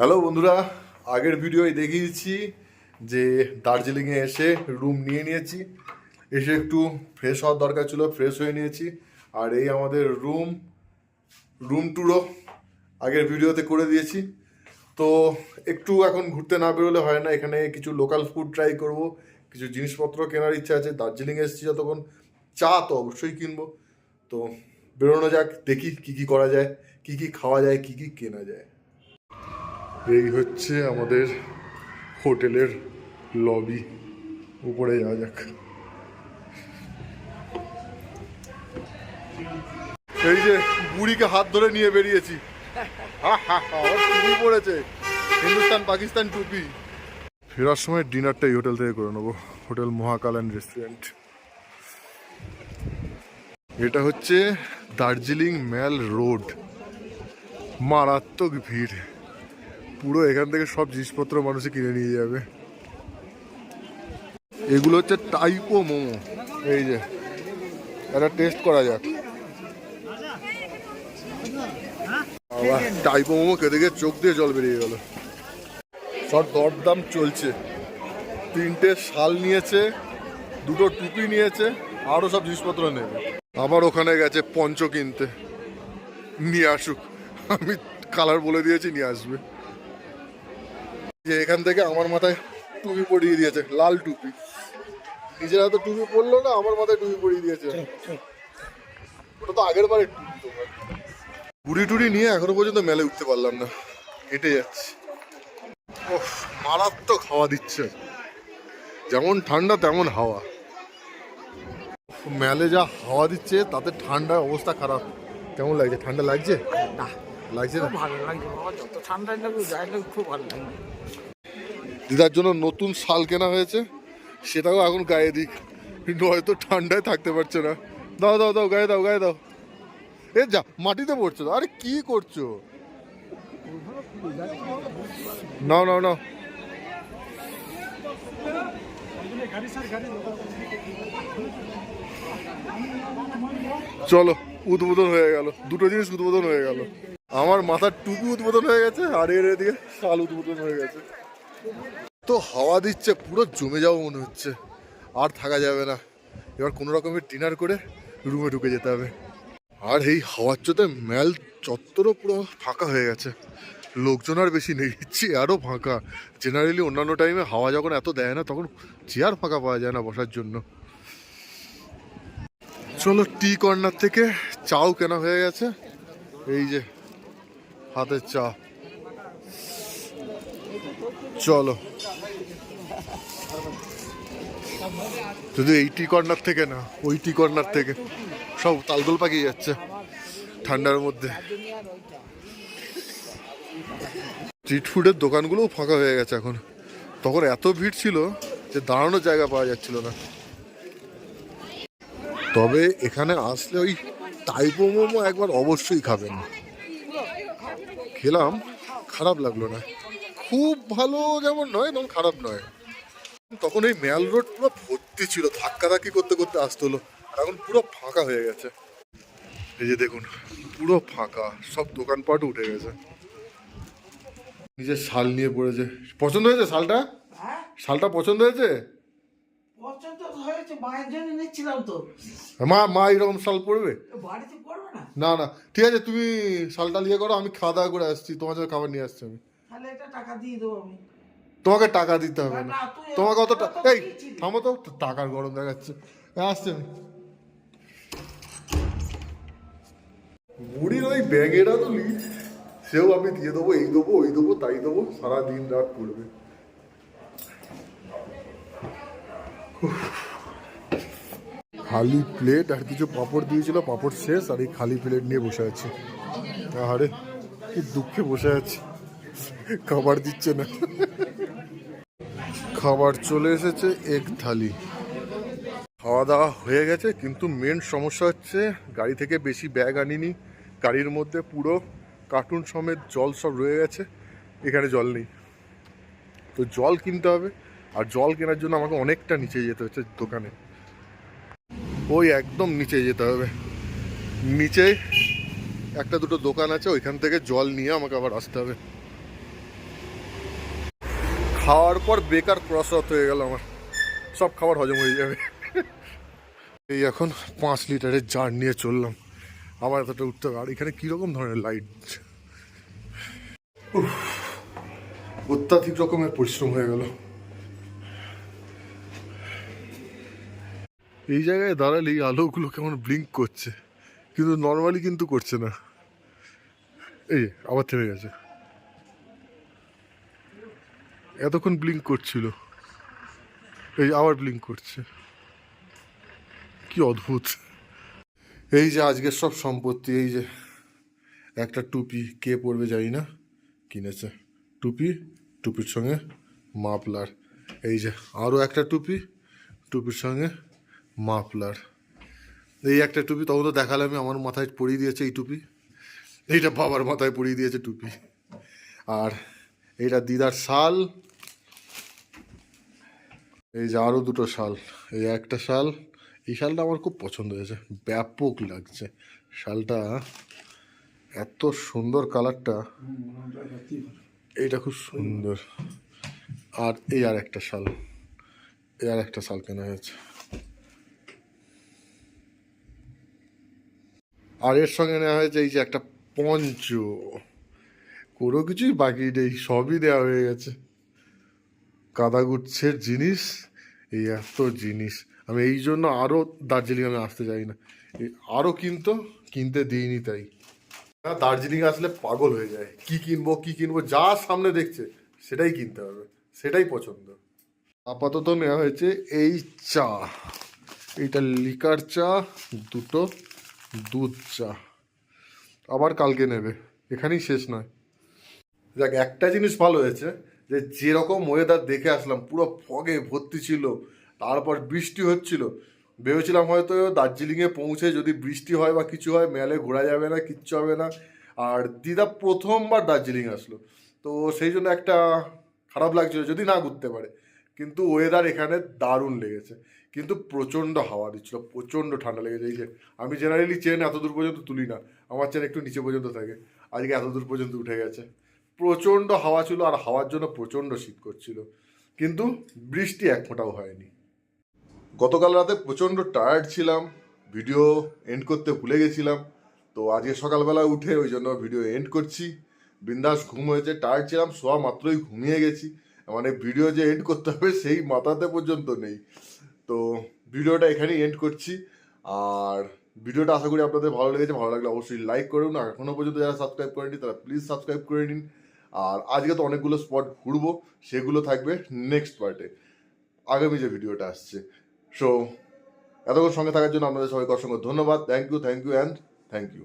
Hello বন্ধুরা, আগের ভিডিওয় দেখিয়েছি যে দার্জিলিংয়ে এসে রুম নিয়ে নিয়েছি। এসে একটু ফ্রেশ হওয়ার দরকার ছিল ফ্রেশ হয়ে নিয়েছি। আর এই আমাদের রুম রুম ট্যুরও আগের ভিডিওতে করে দিয়েছি। তো একটু এখন ঘুরতে না বেরোলে হয় না, এখানে কিছু লোকাল ফুড ট্রাই করব, কিছু জিনিসপত্র কেনার ইচ্ছা আছে। দার্জিলিং এসেছি যতক্ষণ, চা তো অবশ্যই কিনবো। তো বেরোনো যাক, দেখি কি কি করা যায়, কি কি খাওয়া যায়, কি কি কেনা যায়। এই হচ্ছে আমাদের হোটেলের লবি। উপরে যাওয়া যাক। এই যে বুড়িকে হাত ধরে নিয়ে বেরিয়েছি। পড়েছে হিন্দুস্তান, পাকিস্তান টুপি। ফেরার সময় ডিনারটা এই হোটেল থেকে করে নেব। Hotel Mahakal and restaurant. এটা হচ্ছে দার্জিলিং ম্যাল রোড। মারাত্মক ভিড়। পুরো এখান থেকে সব জিনিসপত্র মানুষে কিনে নিয়ে যাবে। এগুলো হচ্ছে টাইপো মোমো। এই যে, এটা টেস্ট করা যাক। টাইপো মোমো খেতে গিয়ে চোখ দিয়ে জল বেরিয়ে গেল। সব দরদাম চলছে। তিনটে শাল নিয়েছে, দুটো টুপি নিয়েছে আরও সব জিনিসপত্র নেবে। আবার ওখানে গেছে পঞ্চ কিনতে। নিয়ে আসুক। আমি কালার বলে দিয়েছি, নিয়ে আসবে। যে এখান থেকে আমার মাথায় টুপি পরিয়ে দিয়েছে লাল টুপি। নিজের হাতে টুপি পরলো না আমার মাথায় টুপি পরিয়ে দিয়েছে। ওটা তো আগের বারের টুপি তোমার বুড়ি টুড়ি নিয়ে এখনও পর্যন্ত মেলে উঠতে পারলাম না। হেঁটে যাচ্ছি। ওহ মারাত্মক হাওয়া দিচ্ছে। যেমন ঠান্ডা তেমন হাওয়া। মেলে যা হাওয়া দিচ্ছে তাতে ঠান্ডার অবস্থা খারাপ। কেমন লাগছে? ঠান্ডা লাগছে? না লাগছে না? ভালো লাগছে। যত গায়ে লাগুক খুব ভালো লাগবে। দিদার জন্য নতুন শাল কেনা হয়েছে, সেটাও এখন গায়ে দিক। হয়তো ঠান্ডায় থাকতে পারছে না। দাও দাও দাও, গায়ে দাও গায়ে দাও। এ যা, মাটিতে পড়ছো আরে কি করছ? নাও নাও নাও। চলো, উদ্বোধন হয়ে গেল। দুটো জিনিস উদ্বোধন হয়ে গেল। আমার মাথার টুপি উদ্বোধন হয়ে গেছে, আর এর এদিকে শাল উদ্বোধন হয়ে গেছে। তো হাওয়া দিচ্ছে, পুরো জমে যাব মনে হচ্ছে। আর থাকা যাবে না। এবার কোনো রকমের ডিনার করে রুমে ঢুকে যেতে হবে। আর এই হাওয়ার চোতে ম্যাল চত্বরও পুরো ফাঁকা হয়ে গেছে। লোকজন আর বেশি নেই চেয়ারও ফাঁকা। জেনারেলি অন্যান্য টাইমে হাওয়া যখন এত দেয় না, তখন চেয়ার ফাঁকা পাওয়া যায় না বসার জন্য। চলো টি কর্নার থেকে চাও কেনা হয়ে গেছে। এই যে, হাতের চা। চলো। শুধু এই টি কর্নার থেকে না, ওই টি কর্নার থেকে। সব তালগোল পাকিয়ে যাচ্ছে ঠান্ডার মধ্যে। স্ট্রিট ফুডের দোকানগুলোও ফাঁকা হয়ে গেছে এখন। তখন এত ভিড় ছিল যে দাঁড়ানোর জায়গা পাওয়া যাচ্ছিল না। তবে এখানে আসলে ওই টাইপো মোমো একবার অবশ্যই খাবেন। খেলাম, খারাপ লাগল না। খুব ভালো যেমন নয় তেমন খারাপ নয়। তখন এই ম্যাল রোড পুরো ভর্তি ছিল ধাক্কাধাক্কি করতে করতে আসতে হলো আর এখন পুরো ফাঁকা হয়ে গেছে। এই যে দেখুন পুরো ফাঁকা সব দোকানপাট উঠে গেছে। নিজের শাল নিয়ে পড়েছে। পছন্দ হয়েছে শালটা? হ্যাঁ। শালটা পছন্দ হয়েছে? মা মা এরকম শাল পড়বে না? না না। ঠিক আছে তুমি শালটা নিয়ে করো আমি খাওয়া দাওয়া করে আসছি তোমার জন্য খাবার নিয়ে আসছি আমি। তাহলে এটা টাকা দিয়ে দেবো আমি। তোমাকে টাকা দিতে হবে না তোমাকে অত এই। থামো তো টাকার গরম দেখাচ্ছে। আসছে বুড়ির ওই ব্যাগেরা তো লি সেও আমি দিয়ে দেবো এই দেবো ওই দেবো তাই দেবো সারা দিন রাত করবে। খালি প্লেট আর কিছু পাঁপড় দিয়েছিল পাঁপড় শেষ আর এই খালি প্লেট নিয়ে বসে আছি। আরে কি দুঃখে বসে আছি। খাবার দিচ্ছে না। খাবার চলে এসেছে এক থালি। খাওয়া দাওয়া হয়ে গেছে, কিন্তু মেন সমস্যা হচ্ছে গাড়ি থেকে বেশি ব্যাগ আনিনি। গাড়ির মধ্যে পুরো কার্টুন সমেত জল সব রয়ে গেছে, এখানে জল নেই। তো জল কিনতে হবে, আর জল কেনার জন্য আমাকে অনেকটা নিচে যেতে হচ্ছে দোকানে। ওই একদম নিচে যেতে হবে। নিচে একটা দুটো দোকান আছে, ওইখান থেকে জল নিয়ে আমাকে আবার আসতে হবে। খাওয়ার পর বেকার ক্রসরত হয়ে গেল আমার। সব খাবার হজম হয়ে যাবে। এই এখন পাঁচ লিটারের জার নিয়ে চললাম। আবার এতটা উঠতে হবে। আর এখানে কীরকম ধরনের লাইট অত্যাধিক রকমের পরিশ্রম হয়ে গেল। এই জায়গায় দাঁড়ালে এই আলোগুলো কেমন ব্লিঙ্ক করছে। কিন্তু নর্মালি কিন্তু করছে না। এই আবার থেমে গেছে। এতক্ষণ ব্লিঙ্ক করছিল। এই আবার ব্লিঙ্ক করছে। কি অদ্ভুত। এই যে আজকের সব সম্পত্তি, এই যে একটা টুপি কে পরবে জানি না, কিনেছে। টুপি, টুপির সঙ্গে মাফলার। এই যে আরও একটা টুপি, টুপির সঙ্গে মাফলার। এই একটা টুপি তখন তো দেখালে আমি, আমার মাথায় পরিয়ে দিয়েছে এই টুপি। এইটা বাবার মাথায় পরিয়ে দিয়েছে টুপি। আর এইটা দিদার শাল এই যে আরও দুটো শাল, এই একটা শাল, এই শালটা আমার খুব পছন্দ হয়েছে, ব্যাপক লাগছে। শালটা এত সুন্দর কালারটা, এইটা খুব সুন্দর। আর এই আর একটা শাল, এই আর একটা শাল কেনা হয়েছে। আর এর সঙ্গে নেওয়া হয়েছে এই যে একটা পঞ্চ, কোনো কিছুই বাকি নেই, সবই দেওয়া হয়ে গেছে। কাদাগুচ্ছের জিনিস, এই এত জিনিস। আমি এই জন্য আরও দার্জিলিং আমি আসতে চাই না। আরও কিনতো, কিনতে দিইনি তাই। না, দার্জিলিং আসলে পাগল হয়ে যায়। কি কিনবো কি কিনবো, যা সামনে দেখছে, সেটাই কিনতে হবে। সেটাই পছন্দ। আপাতত নেওয়া হয়েছে এই চা। এইটা লিকার চা, দুটো দুধ চা। আবার কালকে নেবে। এখানেই শেষ নয়। দেখ একটা জিনিস ভালো হয়েছে। যে যেরকম ওয়েদার দেখে আসলাম, পুরো ফগে ভর্তি ছিল, তারপর বৃষ্টি হচ্ছিল। ভেবেছিলাম হয়তো দার্জিলিংয়ে পৌঁছে যদি বৃষ্টি হয় বা কিছু হয়, মেলে ঘোরা যাবে না, কিচ্ছু হবে না। আর দিদা প্রথমবার দার্জিলিং আসলো, তো সেই জন্য একটা খারাপ লাগছিল, যদি না ঘুরতে পারে। কিন্তু ওয়েদার এখানে দারুণ লেগেছে, কিন্তু প্রচণ্ড হাওয়া দিচ্ছিল, প্রচণ্ড ঠান্ডা লেগেছে। এই যে, আমি জেনারেলি চেন এত দূর পর্যন্ত তুলি না, আমার চেন একটু নিচে পর্যন্ত থাকে, আজকে এত দূর পর্যন্ত উঠে গেছে। প্রচণ্ড হাওয়া ছিল আর হাওয়ার জন্য প্রচণ্ড শীত করছিল। কিন্তু বৃষ্টি এক ফোঁটাও হয়নি। গতকাল রাতে প্রচণ্ড টায়ার্ড ছিলাম ভিডিও এন্ড করতে ভুলে গেছিলাম। তো আজকে সকালবেলা উঠে ওই জন্য ভিডিও এন্ড করছি। বিন্দাস ঘুম হয়েছে টায়ার্ড ছিলাম, শোয়া মাত্রই ঘুমিয়ে গেছি। মানে ভিডিও যে এন্ড করতে হবে সেই মাথাতে পর্যন্ত নেই। তো ভিডিওটা এখানেই এন্ড করছি। আর ভিডিওটা আশা করি আপনাদের ভালো লেগেছে, ভালো লাগলে অবশ্যই লাইক করুন। আর এখনও পর্যন্ত যারা সাবস্ক্রাইব করেনি তারা প্লিজ সাবস্ক্রাইব করে নিন। আর আজকে তো অনেকগুলো স্পট ঘুরবো, সেগুলো থাকবে নেক্সট পার্টে আগামী যে ভিডিওটা আসছে। সো এতক্ষণ সঙ্গে থাকার জন্য আপনাদের সবাইকে অসংখ্য ধন্যবাদ। Thank you thank you and thank you